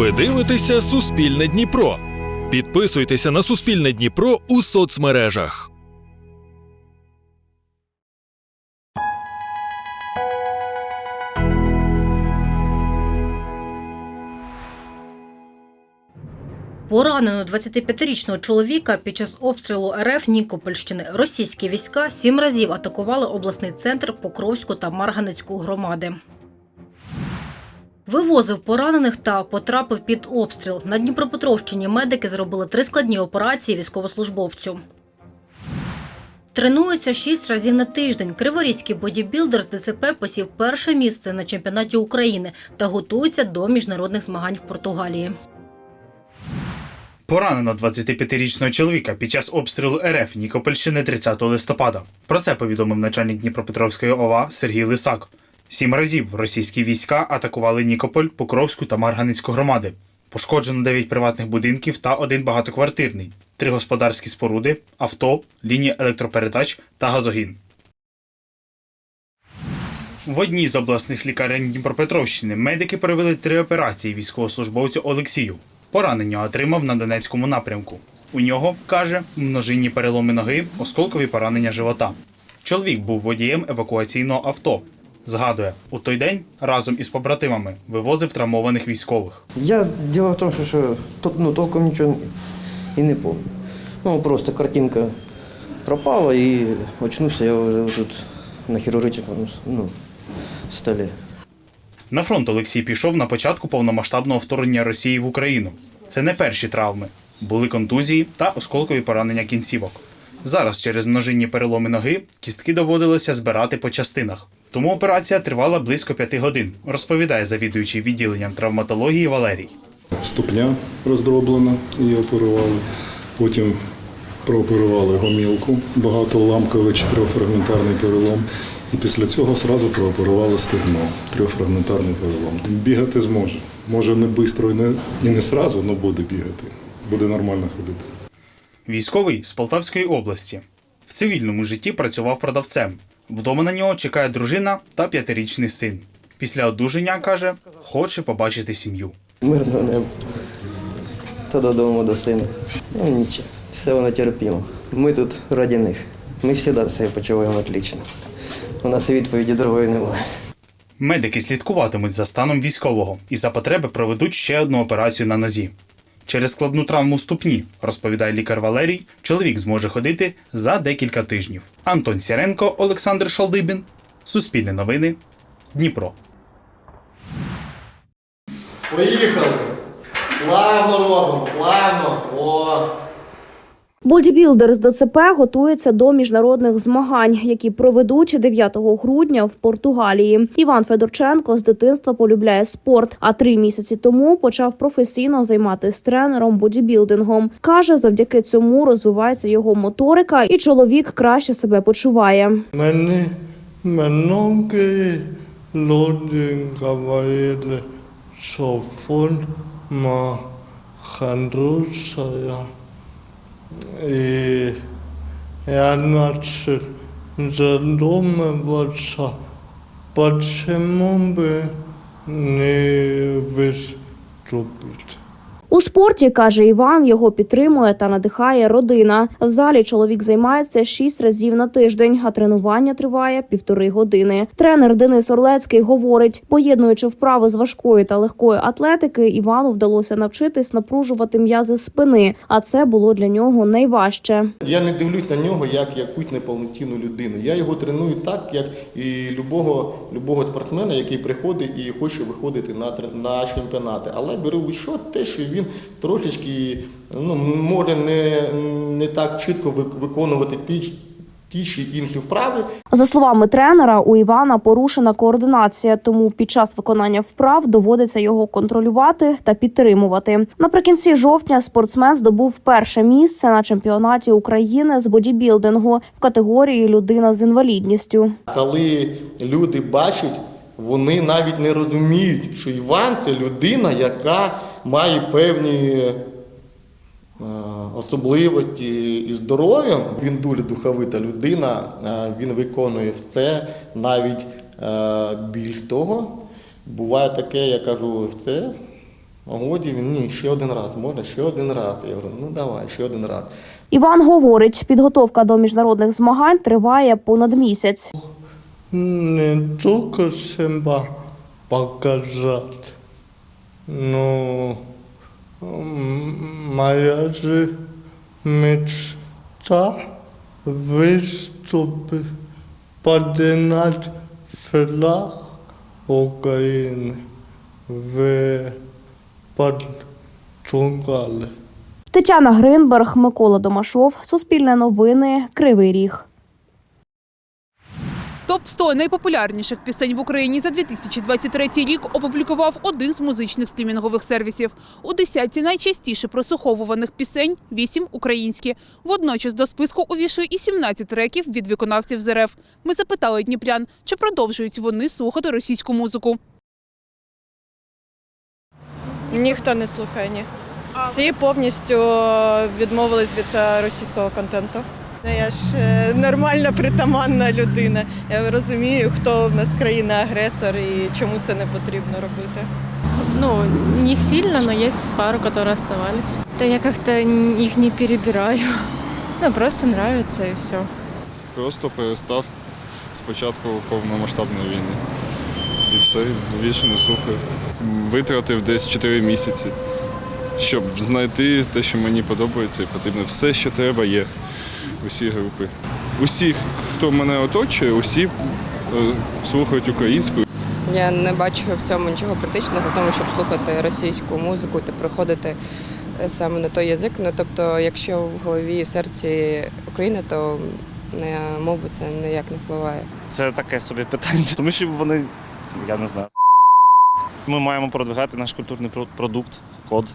Ви дивитеся Суспільне Дніпро. Підписуйтеся на Суспільне Дніпро у соцмережах. Поранено 25-річного чоловіка під час обстрілу РФ Нікопольщини. Російські війська сім разів атакували обласний центр Покровську та Марганецьку громади. Вивозив поранених та потрапив під обстріл. На Дніпропетровщині медики зробили три складні операції військовослужбовцю. Тренується шість разів на тиждень. Криворізький бодібілдер з ДЦП посів перше місце на чемпіонаті України та готується до міжнародних змагань в Португалії. Поранено 25-річного чоловіка під час обстрілу РФ Нікопольщини 30 листопада. Про це повідомив начальник Дніпропетровської ОВА Сергій Лисак. Сім разів російські війська атакували Нікополь, Покровську та Марганецьку громади. Пошкоджено 9 приватних будинків та один багатоквартирний, три господарські споруди, авто, лінії електропередач та газогін. В одній з обласних лікарень Дніпропетровщини медики провели три операції військовослужбовцю Олексію. Поранення отримав на Донецькому напрямку. У нього, каже, множинні переломи ноги, осколкові поранення живота. Чоловік був водієм евакуаційного авто. Згадує, у той день разом із побратимами вивозив травмованих військових. Я дело в том, что, что тут, ну, толком ничего и не помню. Ну, просто картинка пропала, и очнулся я вот тут на хирургическом ну, столе. На фронт Олексій пішов на початку повномасштабного вторгнення Росії в Україну. Це не перші травми. Були контузії та осколкові поранення кінцівок. Зараз через множинні переломи ноги кістки доводилося збирати по частинах. Тому операція тривала близько п'яти годин, розповідає завідуючий відділенням травматології Валерій. ступня роздроблена, її оперували. Потім прооперували гомілку, багатоуламковий чотирьохфрагментарний перелом. І після цього одразу прооперували стегно, трьохфрагментарний перелом. Бігати зможе. Може не швидко і не, і не сразу, але буде бігати. Буде нормально ходити. Військовий з Полтавської області. В цивільному житті працював продавцем. Вдома на нього чекає дружина та п'ятирічний син. Після одужання каже, хоче побачити сім'ю. Мирного неба. Та додому до сина. Ну нічого, все воно терпімо. Ми тут раді них. Ми завжди себе почуваємо отлично. У нас і відповіді другої немає. Медики слідкуватимуть за станом військового і за потреби проведуть ще одну операцію на нозі. Через складну травму ступні, розповідає лікар Валерій, чоловік зможе ходити за декілька тижнів. Антон Сіренко, Олександр Шалдибін. Суспільне новини. Дніпро. Поїхали. Плавно робимо, плавно. О. Бодібілдер з ДЦП готується до міжнародних змагань, які проведуть 9 грудня в Португалії. Іван Федорченко з дитинства полюбляє спорт, а три місяці тому почав професійно займатися тренером бодібілдингом. каже, завдяки цьому розвивається його моторика, і чоловік краще себе почуває. Мене многие люди говорили, что e, jednak za domem wraca. Patrzę, by nie wystąpić. У спорті каже Іван, його підтримує та надихає родина. В залі чоловік займається шість разів на тиждень, а тренування триває півтори години. Тренер Денис Орлецький говорить, поєднуючи вправи з важкої та легкої атлетики, Івану вдалося навчитись напружувати м'язи спини, а це було для нього найважче. Я не дивлюсь на нього як якусь неповноцінну людину. Я його треную так, як і любого, любого спортсмена, який приходить і хоче виходити на, на чемпіонати. Але беру що те, що він трошечки ну, може не, не так чітко ви- виконувати ті, ті чи інші вправи, За словами тренера, у Івана порушена координація, тому під час виконання вправ доводиться його контролювати та підтримувати. Наприкінці жовтня спортсмен здобув перше місце на чемпіонаті України з бодібілдингу в категорії людина з інвалідністю. Коли люди бачать, вони навіть не розуміють, що Іван це людина, яка має певні е, особливості і здоров'я. Він дуже духовита людина, е, він виконує все, навіть е, більш того. Буває таке, я кажу, все, Годі він ні, ще один раз, можна ще один раз. Я говорю, ну давай, ще один раз. Іван говорить, підготовка до міжнародних змагань триває понад місяць. Не тільки себе показати. Ну, моя же мечта виступити, подинати флаг України в Португалії. Тетяна Гринберг, Микола Домашов, Суспільне новини, Кривий Ріг. Топ 100 найпопулярніших пісень в Україні за 2023 рік опублікував один з музичних стрімінгових сервісів. У десятці найчастіше прослуховуваних пісень – 8 українські. Водночас до списку увійшли і 17 треків від виконавців з РФ. Ми запитали дніпрян, чи продовжують вони слухати російську музику. Ніхто не слухає, ні. Всі повністю відмовились від е, російського контенту. Ну, Я ж е, нормальна притаманна людина. Я розумію, хто в нас країна-агресор і чому це не потрібно робити. Ну, не сильно, но есть пару, которые оставались. Да я как-то их не перебираю. Ну, просто нравится и все. Просто перестав спочатку повномасштабної війни. І все, більше не слухаю. Витратив десь 4 місяці, щоб знайти те, що мені подобається і потрібно. Все, що треба, є. Усі групи. Усі, хто мене оточує, усі е, слухають українську. Я не бачу в цьому нічого критичного, в тому, щоб слухати російську музику та приходити е, саме на той язик. Ну, тобто, якщо в голові і в серці Україна, то на мову це ніяк не впливає. Це таке собі питання, тому що вони, я не знаю. Ми маємо продвигати наш культурний продукт, код.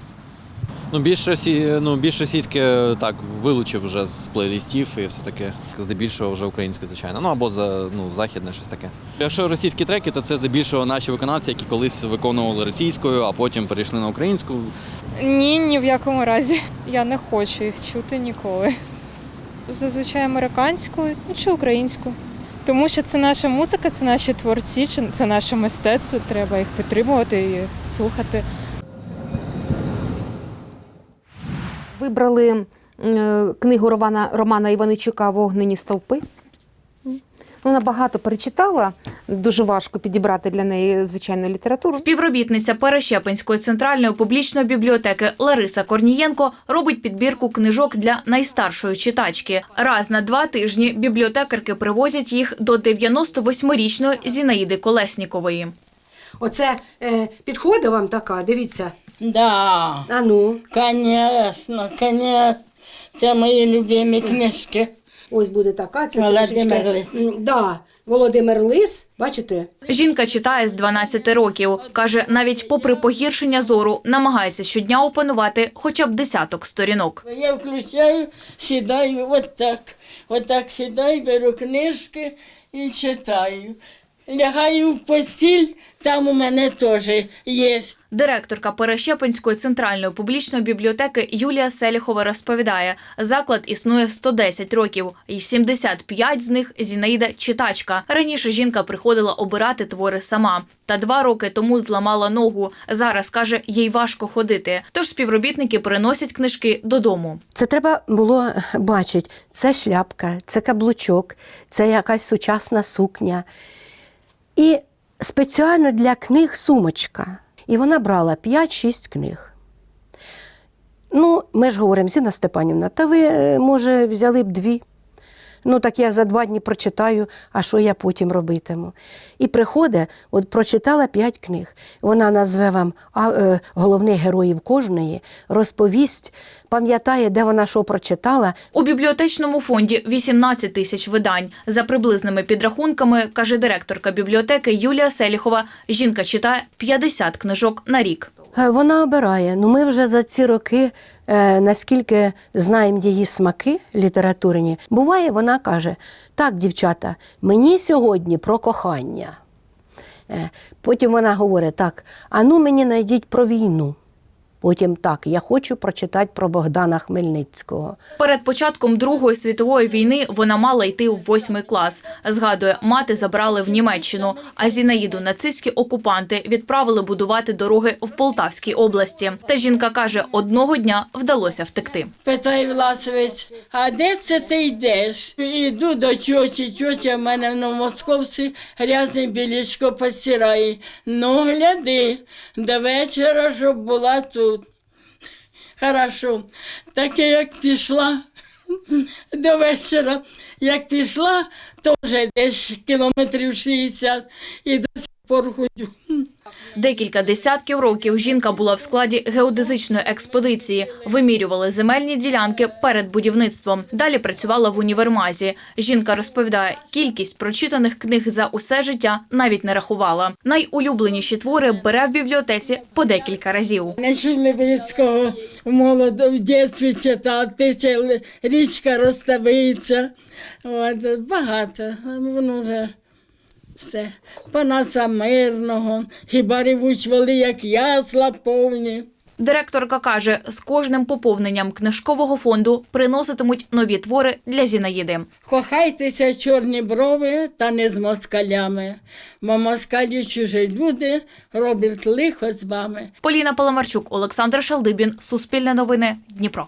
Ну, більш, росі... ну, більш російське так вилучив вже з плейлістів і все таке. Здебільшого вже українське, звичайно. Ну або за ну, західне щось таке. Якщо російські треки, то це здебільшого наші виконавці, які колись виконували російською, а потім перейшли на українську. Ні, ні в якому разі. Я не хочу їх чути ніколи. Зазвичай американську ну, чи українську. Тому що це наша музика, це наші творці, це наше мистецтво. Треба їх підтримувати і слухати. Вибрали е, книгу Романа, Романа Іваничука Вогнені стовпи. Ну, Вона багато перечитала, дуже важко підібрати для неї звичайну літературу. Співробітниця Перещепинської центральної публічної бібліотеки Лариса Корнієнко робить підбірку книжок для найстаршої читачки. Раз на два тижні бібліотекарки привозять їх до 98-річної Зінаїди Колеснікової. Оце е, підходить вам така, дивіться. Да, А ну, звісно, звісно. Це мої любимі книжки. ось буде така. Це Володимир трошечки, Лис. Да, Володимир Лис, бачите? Жінка читає з 12 років. Каже, навіть попри погіршення зору, намагається щодня опанувати хоча б десяток сторінок. Я включаю, сідаю отак. Отак сідаю, беру книжки і читаю. Лягаю в постіль, там у мене теж є. Директорка Перещепинської центральної публічної бібліотеки Юлія Селіхова розповідає, заклад існує 110 років, і 75 з них Зінаїда читачка. Раніше жінка приходила обирати твори сама. Та два роки тому зламала ногу. Зараз каже, їй важко ходити. Тож співробітники приносять книжки додому. Це треба було бачити. Це шляпка, це каблучок, це якась сучасна сукня. І спеціально для книг сумочка. І вона брала 5-6 книг. Ну, ми ж говоримо, Зіна Степанівна, та ви, е, може, взяли б дві. Ну, так я за два дні прочитаю, а що я потім робитиму. І приходить, от прочитала п'ять книг. Вона назве вам е, головних героїв кожної, розповість, пам'ятає, де вона що прочитала, У бібліотечному фонді 18 тисяч видань. За приблизними підрахунками, каже директорка бібліотеки Юлія Селіхова, жінка читає 50 книжок на рік. Е, Вона обирає. Ну, ми вже за ці роки, е, наскільки знаємо її смаки літературні, буває, вона каже: так, дівчата, мені сьогодні про кохання. Е, Потім вона говорить: так, а ну мені найдіть про війну. Потім так, я хочу прочитати про Богдана Хмельницького. Перед початком Другої світової війни вона мала йти у восьмий клас. Згадує, мати забрали в Німеччину, а Зінаїду нацистські окупанти відправили будувати дороги в Полтавській області. Та жінка каже, одного дня вдалося втекти. Питає Власович, а де це ти йдеш? Іду до тьоті, тьотя в мене на московці грязне білічко постирає. Ну, гляди, до вечора, щоб була тут. Хорошо. Так я як пішла до вечора, як пішла, то вже десь кілометрів 60 і до сих. Декілька десятків років жінка була в складі геодезичної експедиції. Вимірювали земельні ділянки перед будівництвом. Далі працювала в універмазі. Жінка розповідає, кількість прочитаних книг за усе життя навіть не рахувала. Найулюбленіші твори бере в бібліотеці по декілька разів. Начали Левицького в молоду в дитинстві л- річка розставиться. От, багато. Воно вже все. Панаса мирного, хіба ревуть воли, як ясла повні. Директорка каже, з кожним поповненням книжкового фонду приноситимуть нові твори для Зінаїди. Кохайтеся чорні брови та не з москалями, бо москалі чужі люди роблять лихо з вами. Поліна Паламарчук, Олександр Шалдибін, Суспільне новини, Дніпро.